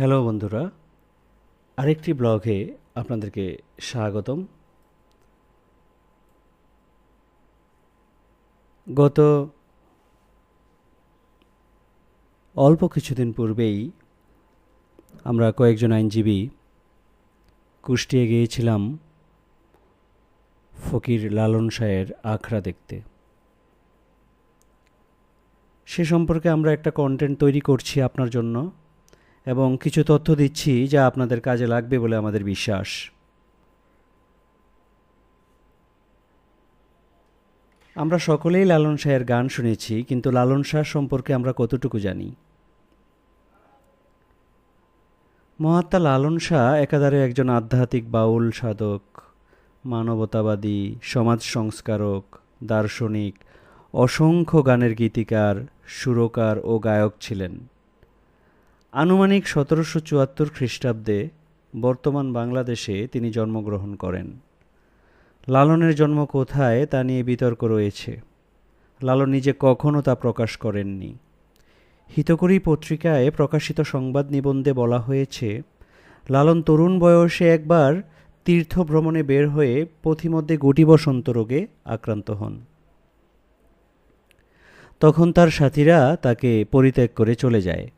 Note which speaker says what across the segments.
Speaker 1: Hello বন্ধুরা, আরেকটি ব্লগে আপনাদেরকে স্বাগতম। গত অল্প কিছুদিন পূর্বেই আমরা কয়েকজন আইনজীবী কুষ্টিয়ে গিয়েছিলাম ফকির লালন শাহের আখড়া দেখতে। সে সম্পর্কে আমরা একটা কন্টেন্ট তৈরি করছি আপনার জন্য। এবং কিছু তথ্য দিচ্ছি যা আপনাদের কাজে লাগবে বলে আমাদের বিশ্বাস। আমরা সকলেই লালন শাহের গান শুনেছি, কিন্তু লালন শাহ সম্পর্কে আমরা কতটুকু জানি? মহাত্মা লালন শাহ একাধারে একজন আধ্যাত্মিক বাউল সাধক, মানবতাবাদী, সমাজ সংস্কারক, দার্শনিক, অসংখ্য গানের গীতিকার, সুরকার ও গায়ক ছিলেন। আনুমানিক সতেরোশো চুয়াত্তর খ্রিস্টাব্দে বর্তমান বাংলাদেশে তিনি জন্মগ্রহণ করেন। লালনের জন্ম কোথায় তা নিয়ে বিতর্ক রয়েছে। লালন নিজে কখনও তা প্রকাশ করেননি। হিতকরী পত্রিকায় প্রকাশিত সংবাদ নিবন্ধে বলা হয়েছে, লালন তরুণ বয়সে একবার তীর্থ ভ্রমণে বের হয়ে পথিমধ্যে গুটি বসন্ত রোগে আক্রান্ত হন। তখন তার সাথীরা তাকে পরিত্যাগ করে চলে যায়।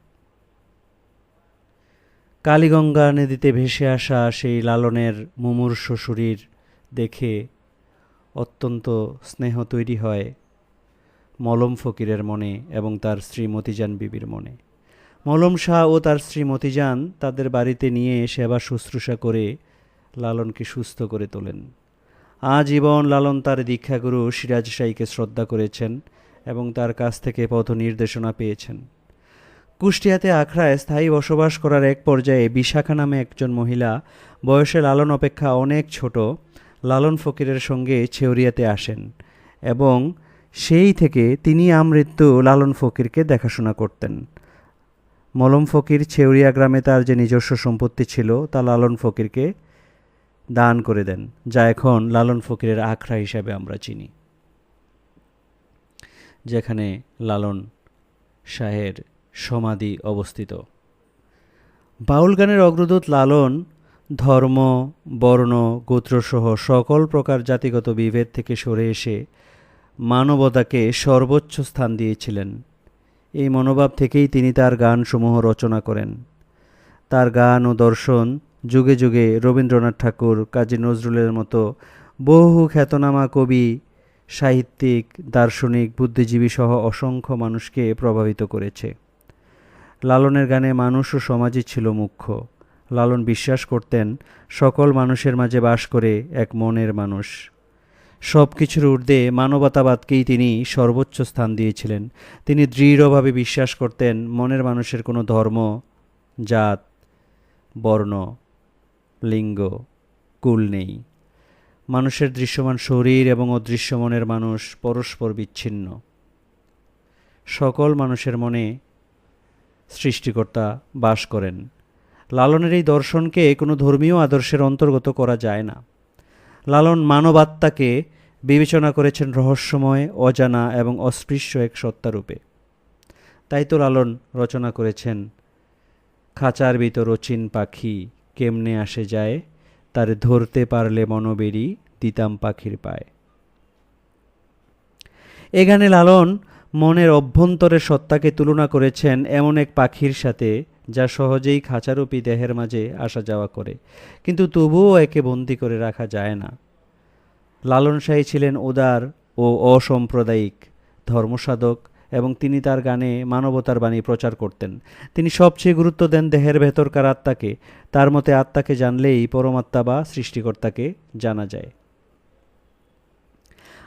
Speaker 1: কালীগঙ্গা নদীতে ভেসে আসা সেই লালনের মুমূর্ষ শরীর দেখে অত্যন্ত স্নেহ তৈরি হয় মলম ফকিরের মনে এবং তার স্ত্রী মতিজান বিবির মনে। মলম শাহ ও তার স্ত্রী মতিজান তাদের বাড়িতে নিয়ে সেবা শুশ্রূষা করে লালনকে সুস্থ করে তোলেন। আজীবন লালন তার দীক্ষাগুরু সিরাজ শাহীকে শ্রদ্ধা করেছেন এবং তার কাছ থেকে পথ নির্দেশনা পেয়েছেন। কুষ্টিয়াতে আখড়ায় স্থায়ী বসবাস করার এক পর্যায়ে বিশাখা নামে একজন মহিলা বয়সে লালন অপেক্ষা অনেক ছোট, লালন ফকিরের সঙ্গে ছেউরিয়াতে আসেন এবং সেই থেকে তিনি আমৃত্যু লালন ফকিরকে দেখাশোনা করতেন। মলম ফকির ছেউরিয়া গ্রামে তার যে নিজস্ব সম্পত্তি ছিল তা লালন ফকিরকে দান করে দেন, যা এখন লালন ফকিরের আখড়া হিসাবে আমরা চিনি। যেখানে লালন শাহের সমাধি অবস্থিত। বাউল গানের অগ্রদূত লালন ধর্ম, বর্ণ, গোত্রসহ সকল প্রকার জাতিগত বিভেদ থেকে সরে এসে মানবতাকে সর্বোচ্চ স্থান দিয়েছিলেন। এই মনোভাব থেকেই তিনি তার গানসমূহ রচনা করেন। তার গান ও দর্শন যুগে যুগে রবীন্দ্রনাথ ঠাকুর, কাজী নজরুলের মতো বহু খ্যাতনামা কবি, সাহিত্যিক, দার্শনিক বুদ্ধিজীবী সহ অসংখ্য মানুষকে প্রভাবিত করেছে। লালনের গানে মানুষ ও সমাজই ছিল মুখ্য। লালন বিশ্বাস করতেন, সকল মানুষের মাঝে বাস করে এক মনের মানুষ। সব কিছুর ঊর্ধ্বে মানবতাবাদকেই তিনি সর্বোচ্চ স্থান দিয়েছিলেন। তিনি দৃঢ়ভাবে বিশ্বাস করতেন, মনের মানুষের কোনো ধর্ম, জাত, বর্ণ, লিঙ্গ, কুল নেই। মানুষের দৃশ্যমান শরীর এবং অদৃশ্য মনের মানুষ পরস্পর বিচ্ছিন্ন। সকল মানুষের মনে সৃষ্টিকর্তা বাস করেন। লালনের এই দর্শনকে কোনো ধর্মীয় আদর্শের অন্তর্গত করা যায় না। লালন মানবাত্মাকে বিবেচনা করেছেন রহস্যময়, অজানা এবং অস্পৃশ্য এক সত্তারূপে। তাই তো লালন রচনা করেছেন, খাঁচার ভিতর অচিন পাখি কেমনে আসে যায়? তার ধরতে পারলে মনোবেরি দিতাম পাখির পায়। এ গানে লালন মনের অভ্যন্তরের সত্তাকে তুলনা করেছেন এমন এক পাখির সাথে, যা সহজেই খাঁচারূপী দেহের মাঝে আসা যাওয়া করে, কিন্তু তবুও একে বন্দি করে রাখা যায় না। লালন শাহী ছিলেন উদার ও অসাম্প্রদায়িক ধর্মসাধক এবং তিনি তার গানে মানবতার বাণী প্রচার করতেন। তিনি সবচেয়ে গুরুত্ব দেন দেহের ভেতরকার আত্মাকে, তার মতে আত্মাকে জানলেই পরমাত্মা বা সৃষ্টিকর্তাকে জানা যায়।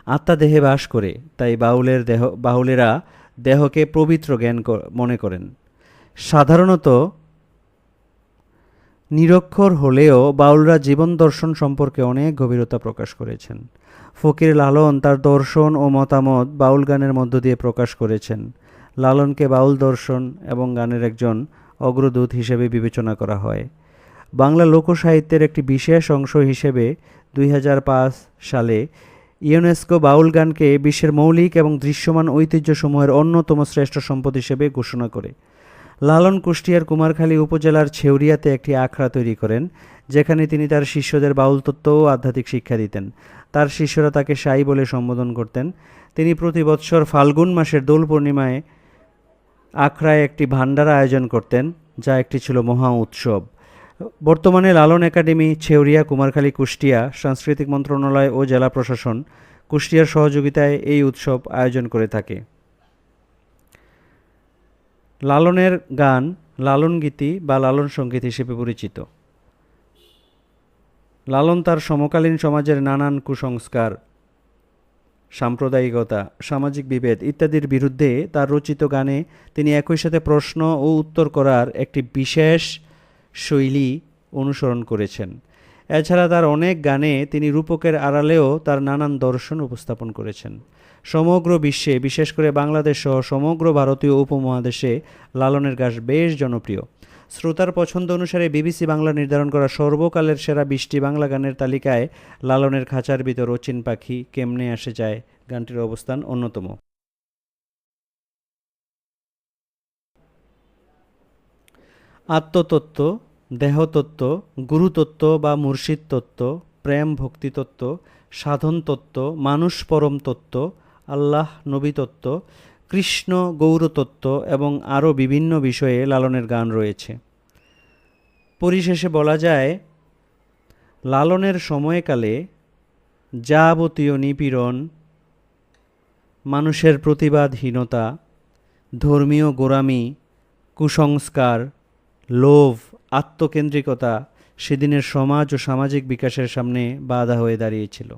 Speaker 1: আত্মা দেহে বাস করে, তাই বাউলের দেহ, বাউলেরা দেহকে পবিত্র জ্ঞান মনে করেন। সাধারণত নিরক্ষর হলেও বাউলরা জীবন দর্শন সম্পর্কে অনেক গভীরতা প্রকাশ করেছেন। ফকির লালন তার দর্শন ও মতামত বাউল গানের মধ্য দিয়ে প্রকাশ করেছেন। লালনকে বাউল দর্শন এবং গানের একজন অগ্রদূত হিসেবে বিবেচনা করা হয়। বাংলা লোকসাহিত্যের একটি বিশেষ অংশ হিসেবে দুই হাজার পাঁচ সালে ইউনেস্কো বাউল গানকে বিশ্বের মৌলিক এবং দৃশ্যমান ঐতিহ্যসমূহের অন্যতম শ্রেষ্ঠ সম্পদ হিসেবে ঘোষণা করে। লালন কুষ্টিয়ার কুমারখালী উপজেলার ছেউরিয়াতে একটি আখড়া তৈরি করেন, যেখানে তিনি তার শিষ্যদের বাউল তত্ত্ব ও আধ্যাত্মিক শিক্ষা দিতেন। তার শিষ্যরা তাকে সাই বলে সম্বোধন করতেন। তিনি প্রতি বৎসর ফাল্গুন মাসের দোল পূর্ণিমায় আখড়ায় একটি ভান্ডার আয়োজন করতেন, যা একটি ছিল মহা উৎসব। বর্তমানে লালন একাডেমি, ছেউরিয়া, কুমারখালী, কুষ্টিয়া, সাংস্কৃতিক মন্ত্রণালয় ও জেলা প্রশাসন কুষ্টিয়ার সহযোগিতায় এই উৎসব আয়োজন করে থাকে। লালনের গান, লালন গীতি বা লালন সংগীত হিসেবে পরিচিত। লালন তার সমকালীন সমাজের নানান কুসংস্কার, সাম্প্রদায়িকতা, সামাজিক বিভেদ ইত্যাদির বিরুদ্ধে তার রচিত গানে তিনি একই সাথে প্রশ্ন ও উত্তর করার একটি বিশেষ শৈলী অনুসরণ করেছেন। এছাড়া তার অনেক গানে তিনি রূপকের আড়ালেও তার নানান দর্শন উপস্থাপন করেছেন। সমগ্র বিশ্বে, বিশেষ করে বাংলাদেশ সহ সমগ্র ভারতীয় উপমহাদেশে লালনের গাছ বেশ জনপ্রিয়। শ্রোতার পছন্দ অনুসারে বিবিসি বাংলা নির্ধারণ করা সর্বকালের সেরা বৃষ্টি বাংলা গানের তালিকায় লালনের খাঁচার ভিতর অচিন পাখি কেমনে আসে যায় গানটির অবস্থান অন্যতম। আত্মতত্ত্ব, দেহতত্ত্ব, গুরুতত্ত্ব বা মুর্শিদ তত্ত্ব প্রেম ভক্তিতত্ত্ব সাধন তত্ত্ব মানুষ পরম তত্ত্ব আল্লাহ নবী তত্ত্ব কৃষ্ণ গৌরতত্ত্ব এবং আরও বিভিন্ন বিষয়ে লালনের গান রয়েছে। পরিশেষে বলা যায়, লালনের সময়কালে যাবতীয় নিপীড়ন, মানুষের প্রতিবাদহীনতা, ধর্মীয় গোরামি কুসংস্কার লোভ, আত্মকেন্দ্রিকতা সেদিনের সমাজ ও সামাজিক বিকাশের সামনে বাধা হয়ে দাঁড়িয়েছিল।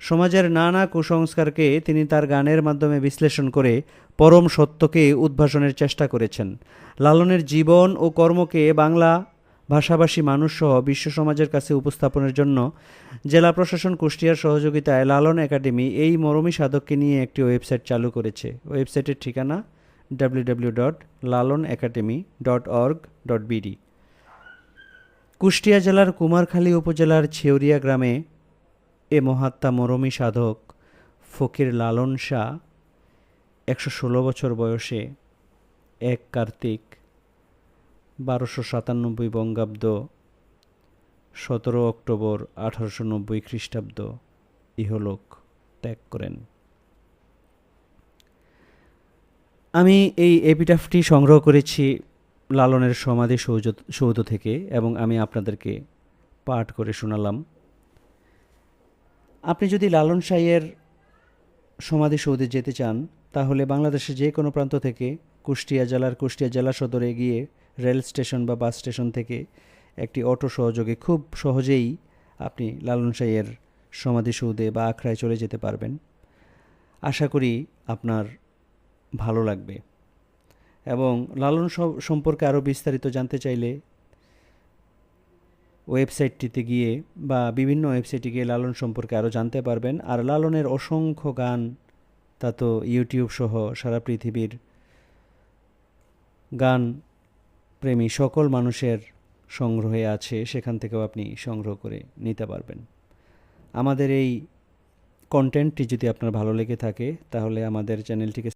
Speaker 1: সমাজের নানা কুসংস্কারকে তিনি তার গানের মাধ্যমে বিশ্লেষণ করে পরম সত্যকে উদ্ভাসনের চেষ্টা করেছেন। লালনের জীবন ও কর্মকে বাংলা ভাষাভাষী মানুষসহ বিশ্ব সমাজের কাছে উপস্থাপনের জন্য জেলা প্রশাসন কুষ্টিয়ার সহযোগিতায় লালন একাডেমি এই মরমী সাধককে নিয়ে একটি ওয়েবসাইট চালু করেছে। ওয়েবসাইটের ঠিকানা বিডি কুষ্টিয়া জেলার কুমারখালী উপজেলার ছেউরিয়া গ্রামে এ মহাত্মা মরমী সাধক ফকির লালন শাহ একশো ষোলো বছর বয়সে এক কার্তিক, বারোশো সাতানব্বই বঙ্গাব্দ, সতেরো অক্টোবর আঠারোশো নব্বই খ্রিস্টাব্দ, ইহলোক ত্যাগ করেন। আমি এই এপিটাফটি সংগ্রহ করেছি লালনের সমাধি সৌজ, সৌধ থেকে এবং আমি আপনাদেরকে পাঠ করে শোনালাম। আপনি যদি লালন সাইয়ের সমাধি সৌধে যেতে চান, তাহলে বাংলাদেশের যে কোনো প্রান্ত থেকে কুষ্টিয়া জেলার কুষ্টিয়া জেলা সদরে গিয়ে রেল স্টেশন বা বাস স্টেশন থেকে একটি অটো সহযোগে খুব সহজেই আপনি লালন সাইয়ের সমাধিসৌধে বা আখড়ায় চলে যেতে পারবেন। আশা করি আপনার ভালো লাগবে। এবং লালন সম্পর্কে আরও বিস্তারিত জানতে চাইলে ওয়েবসাইটটিতে গিয়ে বা বিভিন্ন ওয়েবসাইটে গিয়ে লালন সম্পর্কে আরও জানতে পারবেন। আর লালনের অসংখ্য গান তা তো ইউটিউব সহ সারা পৃথিবীর গান প্রেমী সকল মানুষের সংগ্রহে আছে, সেখান থেকেও আপনি সংগ্রহ করে নিতে পারবেন। আমাদের এই কন্টেন্টটি যদি আপনার ভালো লেগে থাকে, তাহলে আমাদের চ্যানেলটিকে